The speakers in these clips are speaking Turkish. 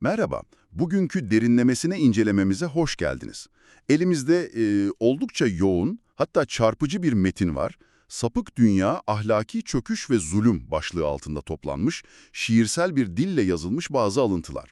Merhaba, bugünkü derinlemesine incelememize hoş geldiniz. Elimizde e, oldukça yoğun, hatta çarpıcı bir metin var. Sapık Dünya, Ahlaki Çöküş ve Zulüm başlığı altında toplanmış, şiirsel bir dille yazılmış bazı alıntılar.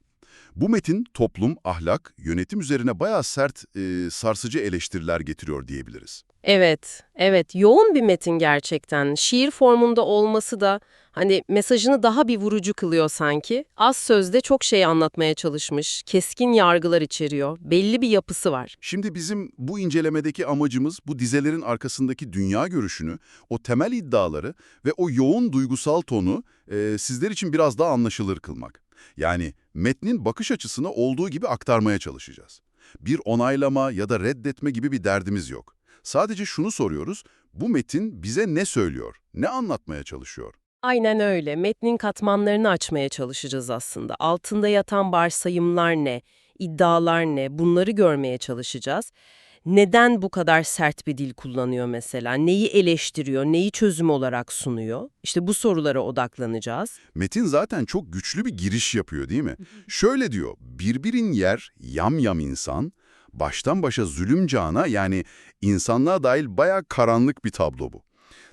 Bu metin toplum, ahlak, yönetim üzerine bayağı sert, e, sarsıcı eleştiriler getiriyor diyebiliriz. Evet, evet. Yoğun bir metin gerçekten. Şiir formunda olması da hani mesajını daha bir vurucu kılıyor sanki. Az sözde çok şey anlatmaya çalışmış, keskin yargılar içeriyor, belli bir yapısı var. Şimdi bizim bu incelemedeki amacımız bu dizelerin arkasındaki dünya görüşünü, o temel iddiaları ve o yoğun duygusal tonu e, sizler için biraz daha anlaşılır kılmak. Yani metnin bakış açısını olduğu gibi aktarmaya çalışacağız. Bir onaylama ya da reddetme gibi bir derdimiz yok. Sadece şunu soruyoruz, bu metin bize ne söylüyor, ne anlatmaya çalışıyor? Aynen öyle. Metnin katmanlarını açmaya çalışacağız aslında. Altında yatan varsayımlar ne, iddialar ne, bunları görmeye çalışacağız. Neden bu kadar sert bir dil kullanıyor mesela? Neyi eleştiriyor, neyi çözüm olarak sunuyor? İşte bu sorulara odaklanacağız. Metin zaten çok güçlü bir giriş yapıyor değil mi? Şöyle diyor, birbirin yer, yam yam insan, baştan başa zulüm cana yani insanlığa dahil bayağı karanlık bir tablo bu.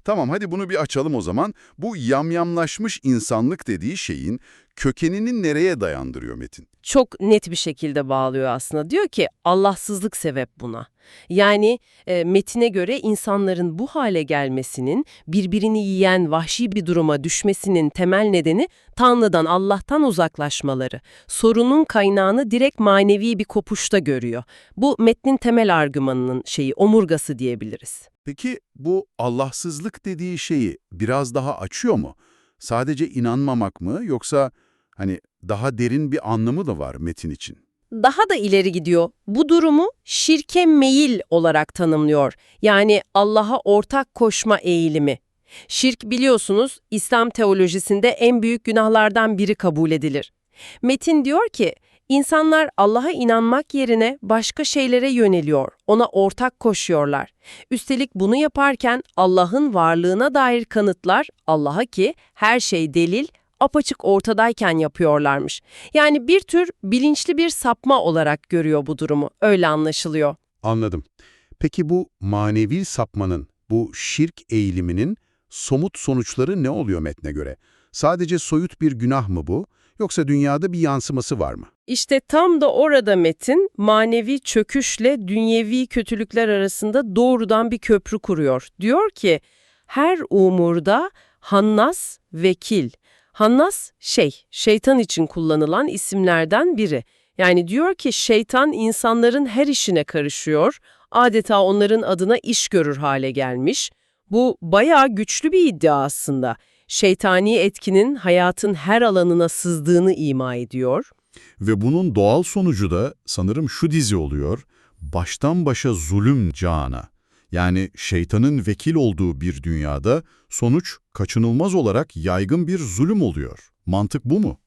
Tamam hadi bunu bir açalım o zaman. Bu yamyamlaşmış insanlık dediği şeyin kökenini nereye dayandırıyor Metin? çok net bir şekilde bağlıyor aslında. Diyor ki Allahsızlık sebep buna. Yani e, metine göre insanların bu hale gelmesinin, birbirini yiyen vahşi bir duruma düşmesinin temel nedeni Tanrı'dan, Allah'tan uzaklaşmaları. Sorunun kaynağını direkt manevi bir kopuşta görüyor. Bu metnin temel argümanının şeyi, omurgası diyebiliriz. Peki bu Allahsızlık dediği şeyi biraz daha açıyor mu? Sadece inanmamak mı yoksa hani daha derin bir anlamı da var metin için? daha da ileri gidiyor. Bu durumu şirke meyil olarak tanımlıyor. Yani Allah'a ortak koşma eğilimi. Şirk biliyorsunuz İslam teolojisinde en büyük günahlardan biri kabul edilir. Metin diyor ki, insanlar Allah'a inanmak yerine başka şeylere yöneliyor, ona ortak koşuyorlar. Üstelik bunu yaparken Allah'ın varlığına dair kanıtlar Allah'a ki her şey delil, apaçık ortadayken yapıyorlarmış. Yani bir tür bilinçli bir sapma olarak görüyor bu durumu. Öyle anlaşılıyor. Anladım. Peki bu manevi sapmanın, bu şirk eğiliminin somut sonuçları ne oluyor metne göre? Sadece soyut bir günah mı bu, yoksa dünyada bir yansıması var mı? İşte tam da orada metin manevi çöküşle dünyevi kötülükler arasında doğrudan bir köprü kuruyor. Diyor ki her umurda Hannas, vekil. Hannas şey, şeytan için kullanılan isimlerden biri. Yani diyor ki şeytan insanların her işine karışıyor, adeta onların adına iş görür hale gelmiş. Bu bayağı güçlü bir iddia aslında. Şeytani etkinin hayatın her alanına sızdığını ima ediyor. Ve bunun doğal sonucu da sanırım şu dizi oluyor, baştan başa zulüm cana. Yani şeytanın vekil olduğu bir dünyada sonuç kaçınılmaz olarak yaygın bir zulüm oluyor. Mantık bu mu?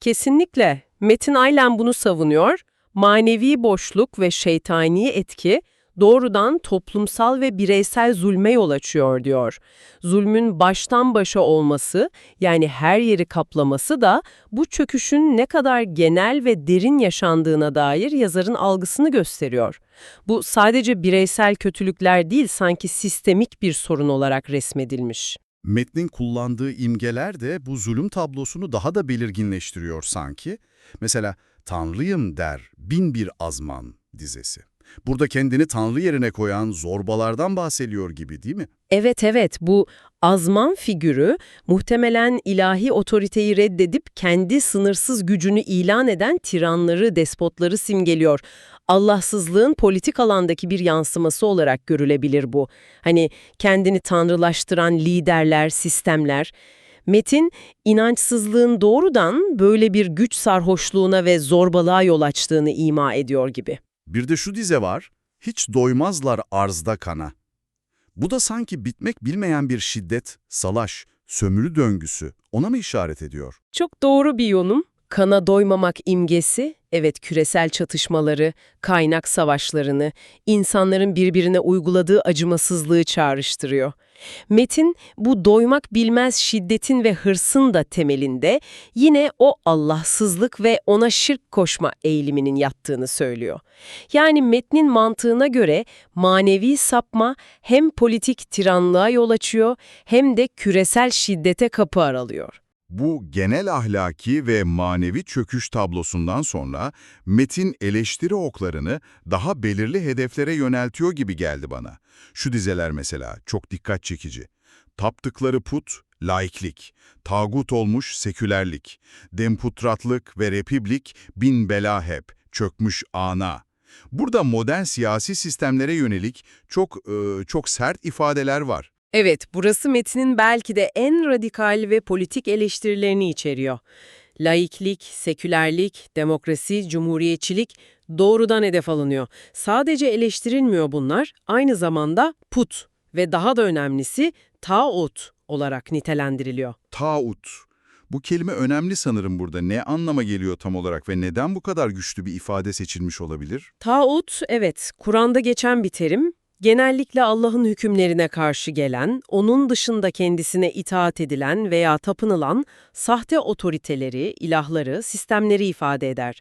Kesinlikle. Metin Aylen bunu savunuyor. Manevi boşluk ve şeytani etki doğrudan toplumsal ve bireysel zulme yol açıyor diyor. Zulmün baştan başa olması, yani her yeri kaplaması da bu çöküşün ne kadar genel ve derin yaşandığına dair yazarın algısını gösteriyor. Bu sadece bireysel kötülükler değil, sanki sistemik bir sorun olarak resmedilmiş. Metnin kullandığı imgeler de bu zulüm tablosunu daha da belirginleştiriyor sanki. Mesela Tanrıyım der bin bir azman dizesi. Burada kendini Tanrı yerine koyan zorbalardan bahsediyor gibi değil mi? Evet evet bu azman figürü muhtemelen ilahi otoriteyi reddedip kendi sınırsız gücünü ilan eden tiranları, despotları simgeliyor. Allahsızlığın politik alandaki bir yansıması olarak görülebilir bu. Hani kendini tanrılaştıran liderler, sistemler. Metin, inançsızlığın doğrudan böyle bir güç sarhoşluğuna ve zorbalığa yol açtığını ima ediyor gibi. Bir de şu dize var, hiç doymazlar arzda kana. Bu da sanki bitmek bilmeyen bir şiddet, salaş, sömürü döngüsü ona mı işaret ediyor? Çok doğru bir yonum. Kana doymamak imgesi, evet küresel çatışmaları, kaynak savaşlarını, insanların birbirine uyguladığı acımasızlığı çağrıştırıyor. Metin bu doymak bilmez şiddetin ve hırsın da temelinde yine o Allahsızlık ve ona şirk koşma eğiliminin yattığını söylüyor. Yani metnin mantığına göre manevi sapma hem politik tiranlığa yol açıyor hem de küresel şiddete kapı aralıyor. Bu genel ahlaki ve manevi çöküş tablosundan sonra Metin eleştiri oklarını daha belirli hedeflere yöneltiyor gibi geldi bana. Şu dizeler mesela çok dikkat çekici. Taptıkları put, laiklik, tağut olmuş sekülerlik, demputratlık ve republik bin bela hep, çökmüş ana. Burada modern siyasi sistemlere yönelik çok e, çok sert ifadeler var. Evet, burası metnin belki de en radikal ve politik eleştirilerini içeriyor. Laiklik, sekülerlik, demokrasi, cumhuriyetçilik doğrudan hedef alınıyor. Sadece eleştirilmiyor bunlar, aynı zamanda put ve daha da önemlisi taut olarak nitelendiriliyor. Tağut. Bu kelime önemli sanırım burada. Ne anlama geliyor tam olarak ve neden bu kadar güçlü bir ifade seçilmiş olabilir? Taut, evet, Kur'an'da geçen bir terim. Genellikle Allah'ın hükümlerine karşı gelen, onun dışında kendisine itaat edilen veya tapınılan sahte otoriteleri, ilahları, sistemleri ifade eder.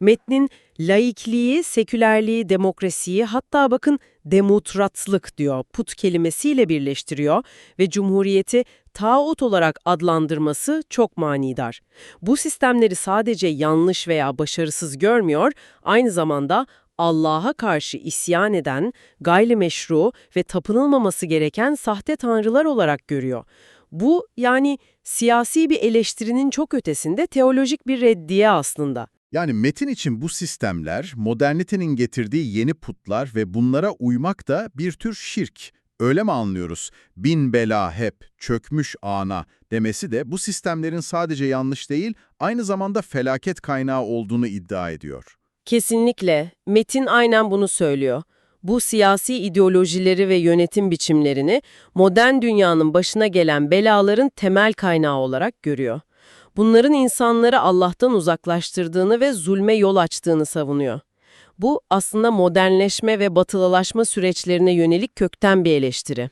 Metnin laikliği, sekülerliği, demokrasiyi hatta bakın demutratlık diyor, put kelimesiyle birleştiriyor ve cumhuriyeti tağut olarak adlandırması çok manidar. Bu sistemleri sadece yanlış veya başarısız görmüyor, aynı zamanda Allah'a karşı isyan eden, gayrimeşru ve tapınılmaması gereken sahte tanrılar olarak görüyor. Bu yani siyasi bir eleştirinin çok ötesinde teolojik bir reddiye aslında. Yani metin için bu sistemler, modernitenin getirdiği yeni putlar ve bunlara uymak da bir tür şirk. Öyle mi anlıyoruz? Bin bela hep, çökmüş ana demesi de bu sistemlerin sadece yanlış değil, aynı zamanda felaket kaynağı olduğunu iddia ediyor. Kesinlikle. Metin aynen bunu söylüyor. Bu siyasi ideolojileri ve yönetim biçimlerini modern dünyanın başına gelen belaların temel kaynağı olarak görüyor. Bunların insanları Allah'tan uzaklaştırdığını ve zulme yol açtığını savunuyor. Bu aslında modernleşme ve batılılaşma süreçlerine yönelik kökten bir eleştiri.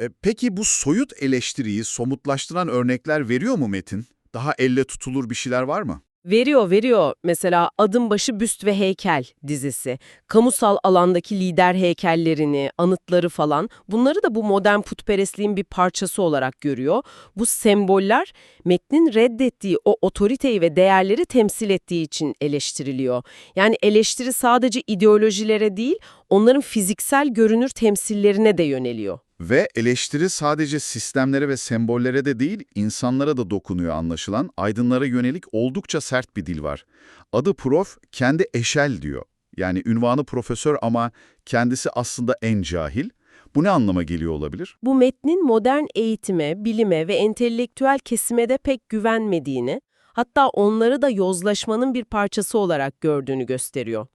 E, peki bu soyut eleştiriyi somutlaştıran örnekler veriyor mu Metin? Daha elle tutulur bir şeyler var mı? Veriyor, veriyor. Mesela Adım Başı Büst ve Heykel dizisi. Kamusal alandaki lider heykellerini, anıtları falan bunları da bu modern putperestliğin bir parçası olarak görüyor. Bu semboller metnin reddettiği o otoriteyi ve değerleri temsil ettiği için eleştiriliyor. Yani eleştiri sadece ideolojilere değil, onların fiziksel görünür temsillerine de yöneliyor. Ve eleştiri sadece sistemlere ve sembollere de değil, insanlara da dokunuyor anlaşılan. Aydınlara yönelik oldukça sert bir dil var. Adı prof, kendi eşel diyor. Yani ünvanı profesör ama kendisi aslında en cahil. Bu ne anlama geliyor olabilir? Bu metnin modern eğitime, bilime ve entelektüel kesime de pek güvenmediğini, hatta onları da yozlaşmanın bir parçası olarak gördüğünü gösteriyor.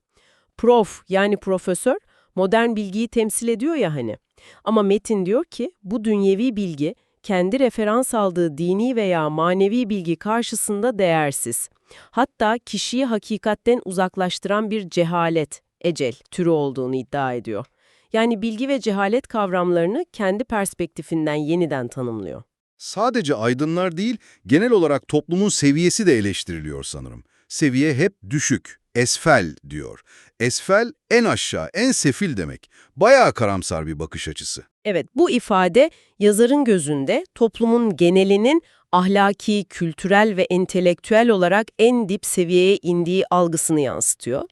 Prof yani profesör modern bilgiyi temsil ediyor ya hani. Ama Metin diyor ki bu dünyevi bilgi kendi referans aldığı dini veya manevi bilgi karşısında değersiz. Hatta kişiyi hakikatten uzaklaştıran bir cehalet, ecel türü olduğunu iddia ediyor. Yani bilgi ve cehalet kavramlarını kendi perspektifinden yeniden tanımlıyor. Sadece aydınlar değil, genel olarak toplumun seviyesi de eleştiriliyor sanırım. Seviye hep düşük, esfel diyor. Esfel en aşağı, en sefil demek. Bayağı karamsar bir bakış açısı. Evet, bu ifade yazarın gözünde toplumun genelinin ahlaki, kültürel ve entelektüel olarak en dip seviyeye indiği algısını yansıtıyor.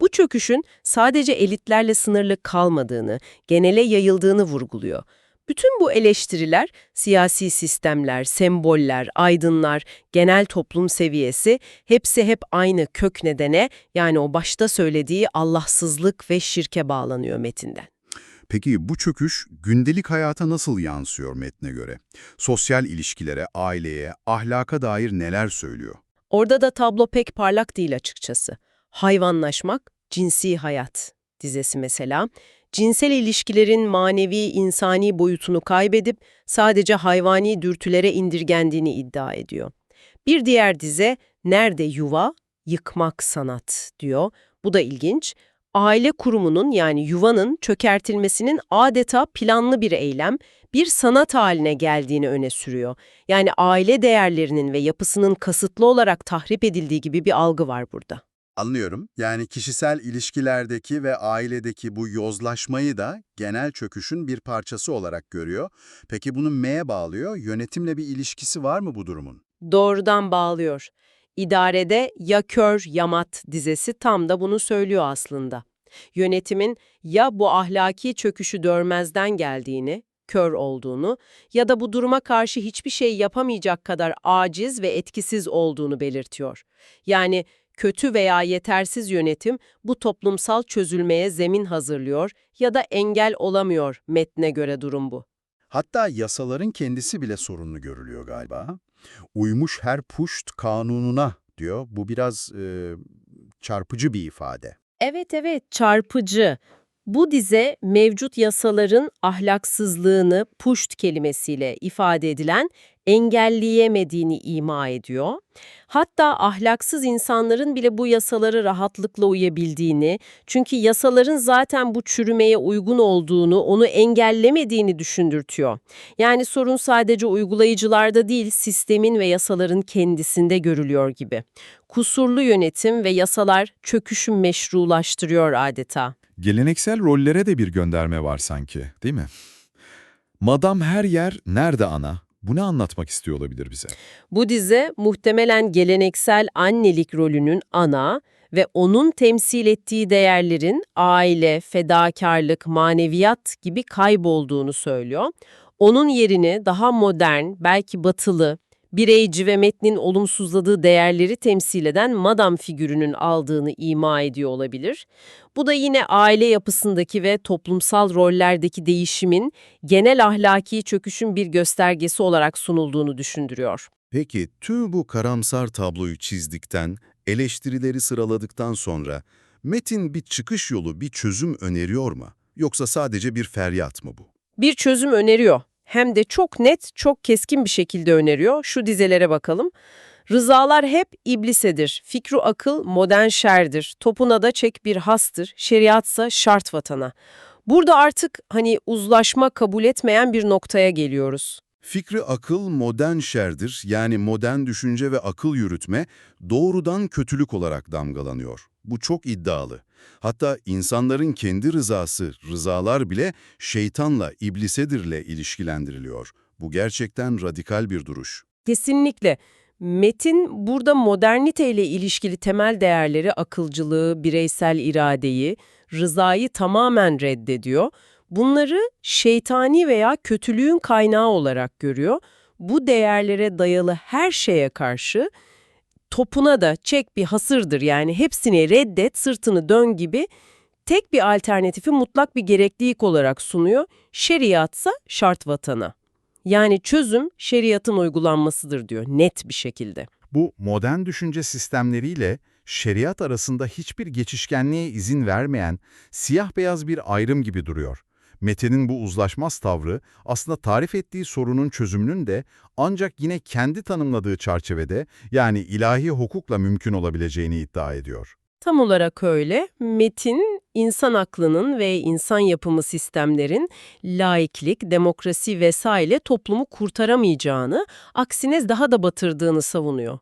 Bu çöküşün sadece elitlerle sınırlı kalmadığını, genele yayıldığını vurguluyor. Bütün bu eleştiriler, siyasi sistemler, semboller, aydınlar, genel toplum seviyesi hepsi hep aynı kök nedene yani o başta söylediği Allahsızlık ve şirke bağlanıyor metinden. Peki bu çöküş gündelik hayata nasıl yansıyor metne göre? Sosyal ilişkilere, aileye, ahlaka dair neler söylüyor? Orada da tablo pek parlak değil açıkçası. Hayvanlaşmak, cinsi hayat dizesi mesela, cinsel ilişkilerin manevi, insani boyutunu kaybedip sadece hayvani dürtülere indirgendiğini iddia ediyor. Bir diğer dize, Nerede yuva? Yıkmak sanat diyor. Bu da ilginç. Aile kurumunun yani yuvanın çökertilmesinin adeta planlı bir eylem, bir sanat haline geldiğini öne sürüyor. Yani aile değerlerinin ve yapısının kasıtlı olarak tahrip edildiği gibi bir algı var burada. Anlıyorum. Yani kişisel ilişkilerdeki ve ailedeki bu yozlaşmayı da genel çöküşün bir parçası olarak görüyor. Peki bunu M'ye bağlıyor. Yönetimle bir ilişkisi var mı bu durumun? Doğrudan bağlıyor. İdarede ya kör ya mat dizesi tam da bunu söylüyor aslında. Yönetimin ya bu ahlaki çöküşü görmezden geldiğini, kör olduğunu ya da bu duruma karşı hiçbir şey yapamayacak kadar aciz ve etkisiz olduğunu belirtiyor. Yani kötü veya yetersiz yönetim bu toplumsal çözülmeye zemin hazırlıyor ya da engel olamıyor metne göre durum bu. Hatta yasaların kendisi bile sorunlu görülüyor galiba. Uymuş her puşt kanununa diyor. Bu biraz e, çarpıcı bir ifade. Evet evet çarpıcı. Bu dize mevcut yasaların ahlaksızlığını puşt kelimesiyle ifade edilen engelleyemediğini ima ediyor. Hatta ahlaksız insanların bile bu yasaları rahatlıkla uyabildiğini, çünkü yasaların zaten bu çürümeye uygun olduğunu, onu engellemediğini düşündürtüyor. Yani sorun sadece uygulayıcılarda değil, sistemin ve yasaların kendisinde görülüyor gibi. Kusurlu yönetim ve yasalar çöküşü meşrulaştırıyor adeta. Geleneksel rollere de bir gönderme var sanki, değil mi? Madam her yer nerede ana? Bu ne anlatmak istiyor olabilir bize? Bu dizi muhtemelen geleneksel annelik rolünün ana ve onun temsil ettiği değerlerin aile, fedakarlık, maneviyat gibi kaybolduğunu söylüyor. Onun yerini daha modern, belki batılı, bireyci ve metnin olumsuzladığı değerleri temsil eden madam figürünün aldığını ima ediyor olabilir. Bu da yine aile yapısındaki ve toplumsal rollerdeki değişimin genel ahlaki çöküşün bir göstergesi olarak sunulduğunu düşündürüyor. Peki tüm bu karamsar tabloyu çizdikten, eleştirileri sıraladıktan sonra Metin bir çıkış yolu, bir çözüm öneriyor mu? Yoksa sadece bir feryat mı bu? Bir çözüm öneriyor. Hem de çok net, çok keskin bir şekilde öneriyor. Şu dizelere bakalım. Rızalar hep iblisedir. Fikru akıl modern şerdir. Topuna da çek bir hastır. Şeriatsa şart vatana. Burada artık hani uzlaşma kabul etmeyen bir noktaya geliyoruz. Fikri akıl modern şerdir, yani modern düşünce ve akıl yürütme doğrudan kötülük olarak damgalanıyor. Bu çok iddialı. Hatta insanların kendi rızası, rızalar bile şeytanla, iblisedirle ilişkilendiriliyor. Bu gerçekten radikal bir duruş. Kesinlikle. Metin burada moderniteyle ilişkili temel değerleri akılcılığı, bireysel iradeyi, rızayı tamamen reddediyor. Bunları şeytani veya kötülüğün kaynağı olarak görüyor. Bu değerlere dayalı her şeye karşı topuna da çek bir hasırdır yani hepsini reddet, sırtını dön gibi tek bir alternatifi mutlak bir gereklilik olarak sunuyor. Şeriatsa şart vatana. Yani çözüm şeriatın uygulanmasıdır diyor net bir şekilde. Bu modern düşünce sistemleriyle şeriat arasında hiçbir geçişkenliğe izin vermeyen siyah beyaz bir ayrım gibi duruyor. Metin'in bu uzlaşmaz tavrı aslında tarif ettiği sorunun çözümünün de ancak yine kendi tanımladığı çerçevede yani ilahi hukukla mümkün olabileceğini iddia ediyor. Tam olarak öyle. Metin, insan aklının ve insan yapımı sistemlerin laiklik, demokrasi vesaire toplumu kurtaramayacağını, aksine daha da batırdığını savunuyor.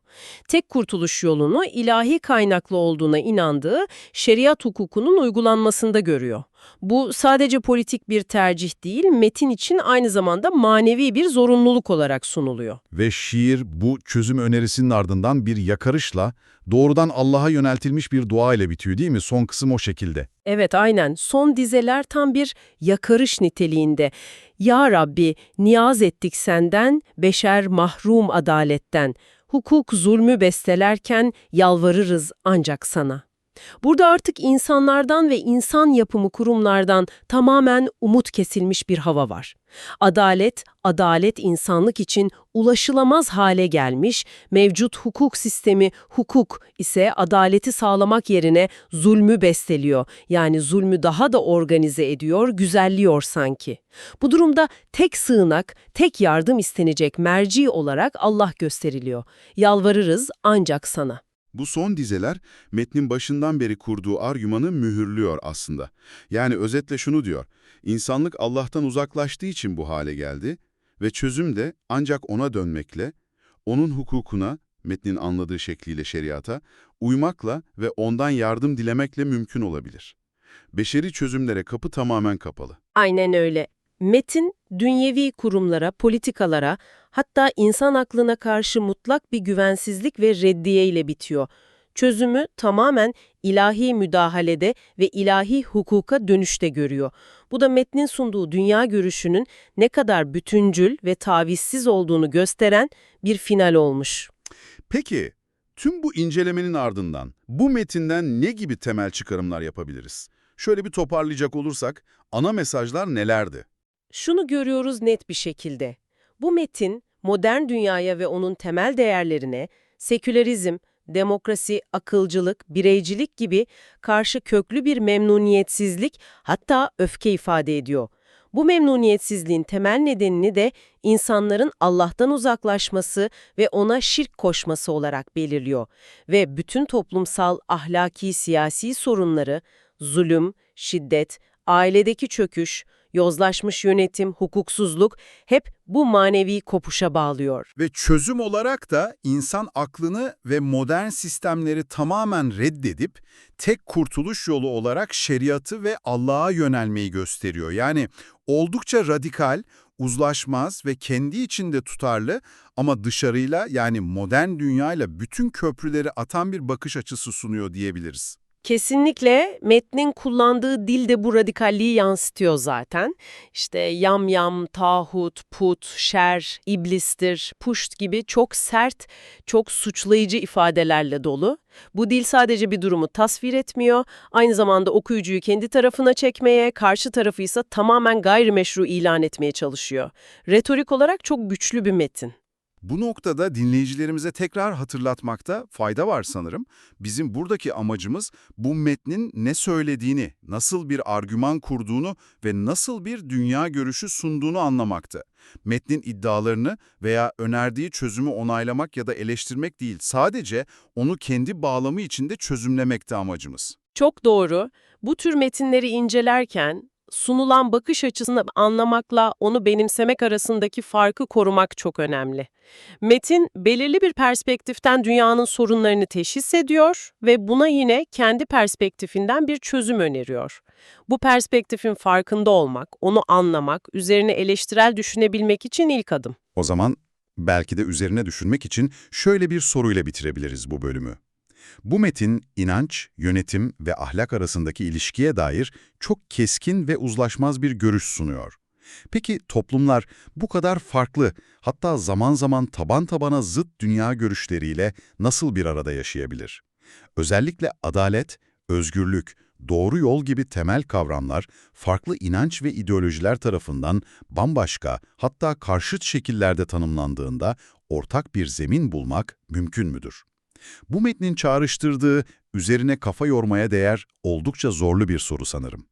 Tek kurtuluş yolunu ilahi kaynaklı olduğuna inandığı şeriat hukukunun uygulanmasında görüyor. Bu sadece politik bir tercih değil, metin için aynı zamanda manevi bir zorunluluk olarak sunuluyor. Ve şiir bu çözüm önerisinin ardından bir yakarışla doğrudan Allah'a yöneltilmiş bir dua ile bitiyor değil mi? Son kısım o şekilde. Evet aynen. Son dizeler tam bir yakarış niteliğinde. Ya Rabbi niyaz ettik senden, beşer mahrum adaletten. Hukuk zulmü bestelerken yalvarırız ancak sana. Burada artık insanlardan ve insan yapımı kurumlardan tamamen umut kesilmiş bir hava var. Adalet, adalet insanlık için ulaşılamaz hale gelmiş, mevcut hukuk sistemi hukuk ise adaleti sağlamak yerine zulmü besteliyor. Yani zulmü daha da organize ediyor, güzelliyor sanki. Bu durumda tek sığınak, tek yardım istenecek merci olarak Allah gösteriliyor. Yalvarırız ancak sana. Bu son dizeler metnin başından beri kurduğu argümanı mühürlüyor aslında. Yani özetle şunu diyor, insanlık Allah'tan uzaklaştığı için bu hale geldi ve çözüm de ancak ona dönmekle, onun hukukuna, metnin anladığı şekliyle şeriata, uymakla ve ondan yardım dilemekle mümkün olabilir. Beşeri çözümlere kapı tamamen kapalı. Aynen öyle. Metin, dünyevi kurumlara, politikalara, hatta insan aklına karşı mutlak bir güvensizlik ve reddiye ile bitiyor. Çözümü tamamen ilahi müdahalede ve ilahi hukuka dönüşte görüyor. Bu da metnin sunduğu dünya görüşünün ne kadar bütüncül ve tavizsiz olduğunu gösteren bir final olmuş. Peki, tüm bu incelemenin ardından bu metinden ne gibi temel çıkarımlar yapabiliriz? Şöyle bir toparlayacak olursak, ana mesajlar nelerdi? Şunu görüyoruz net bir şekilde. Bu metin, modern dünyaya ve onun temel değerlerine, sekülerizm, demokrasi, akılcılık, bireycilik gibi karşı köklü bir memnuniyetsizlik, hatta öfke ifade ediyor. Bu memnuniyetsizliğin temel nedenini de insanların Allah'tan uzaklaşması ve ona şirk koşması olarak belirliyor. Ve bütün toplumsal, ahlaki, siyasi sorunları, zulüm, şiddet, ailedeki çöküş, yozlaşmış yönetim, hukuksuzluk hep bu manevi kopuşa bağlıyor. Ve çözüm olarak da insan aklını ve modern sistemleri tamamen reddedip tek kurtuluş yolu olarak şeriatı ve Allah'a yönelmeyi gösteriyor. Yani oldukça radikal, uzlaşmaz ve kendi içinde tutarlı ama dışarıyla yani modern dünyayla bütün köprüleri atan bir bakış açısı sunuyor diyebiliriz. Kesinlikle metnin kullandığı dil de bu radikalliği yansıtıyor zaten. İşte yam yam, tahut, put, şer, iblistir, puşt gibi çok sert, çok suçlayıcı ifadelerle dolu. Bu dil sadece bir durumu tasvir etmiyor, aynı zamanda okuyucuyu kendi tarafına çekmeye, karşı tarafı ise tamamen gayrimeşru ilan etmeye çalışıyor. Retorik olarak çok güçlü bir metin. Bu noktada dinleyicilerimize tekrar hatırlatmakta fayda var sanırım. Bizim buradaki amacımız bu metnin ne söylediğini, nasıl bir argüman kurduğunu ve nasıl bir dünya görüşü sunduğunu anlamaktı. Metnin iddialarını veya önerdiği çözümü onaylamak ya da eleştirmek değil, sadece onu kendi bağlamı içinde çözümlemekti amacımız. Çok doğru. Bu tür metinleri incelerken sunulan bakış açısını anlamakla onu benimsemek arasındaki farkı korumak çok önemli. Metin belirli bir perspektiften dünyanın sorunlarını teşhis ediyor ve buna yine kendi perspektifinden bir çözüm öneriyor. Bu perspektifin farkında olmak, onu anlamak, üzerine eleştirel düşünebilmek için ilk adım. O zaman belki de üzerine düşünmek için şöyle bir soruyla bitirebiliriz bu bölümü. Bu metin, inanç, yönetim ve ahlak arasındaki ilişkiye dair çok keskin ve uzlaşmaz bir görüş sunuyor. Peki toplumlar bu kadar farklı, hatta zaman zaman taban tabana zıt dünya görüşleriyle nasıl bir arada yaşayabilir? Özellikle adalet, özgürlük, doğru yol gibi temel kavramlar farklı inanç ve ideolojiler tarafından bambaşka hatta karşıt şekillerde tanımlandığında ortak bir zemin bulmak mümkün müdür? Bu metnin çağrıştırdığı, üzerine kafa yormaya değer oldukça zorlu bir soru sanırım.